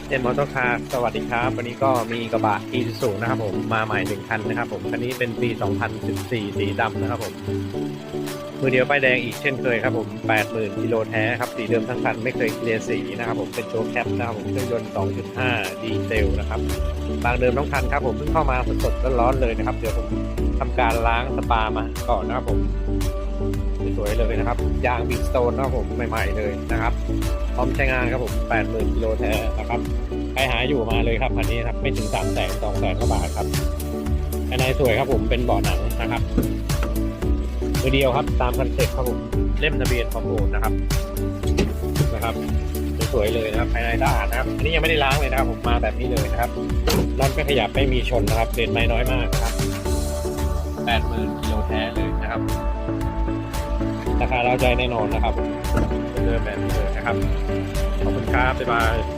SM Motor Car สวัสดีครับ วันนี้ก็มีกระบะ Isuzu นะครับผม มาใหม่หนึ่งคันนะครับผม คันนี้เป็นปี 2014 สีดำนะครับผม มือเดียวป้ายแดงอีกเช่นเคยครับผม 80,000กิโลแท้ครับ สีเดิมทั้งคันไม่เคยเคลียร์สีนะครับผม เป็นโชว์แคปนะครับผม เครื่องยนต์ 2.5 ดีเซลนะครับ บางเดิมทั้งคันครับผมเพิ่งเข้ามาสดๆร้อนๆเลยนะครับ เดี๋ยวผมทำการล้างสปามาก่อนนะครับผม สวยๆเลยนะครับ ยางบีสโตนนะครับผมใหม่ๆเลยนะครับ พร้อมใช้งานครับผม 80,000กิโลแท้นะครับใครหาอยู่มาเลยครับคันนี้ครับไม่ถึง3 0 0 0 0 0 2 0 0 0 0กว่าบาทครับภายในสวยครับผมเป็นเบาะหนังนะครับมือเดียวครับตามคอนเซ็ปต์ครับผมเล่มทะเบียนของโอนนะครับนะครับสวยเลยนะครับภายในสะอาดนะครับอันนี้ยังไม่ได้ล้างเลยนะครับ ผมมาแบบนี้เลยนะครับน็อตไม่ขยับไม่มีชนนะครับเศษไม้น้อยมากนะครับ80,000กิโลแท้เลยนะครับ ราคาเราใจแน่นอนนะครับผมเดิมแบบนี้เลยนะครับ ขอบคุณครับบ๊ายบาย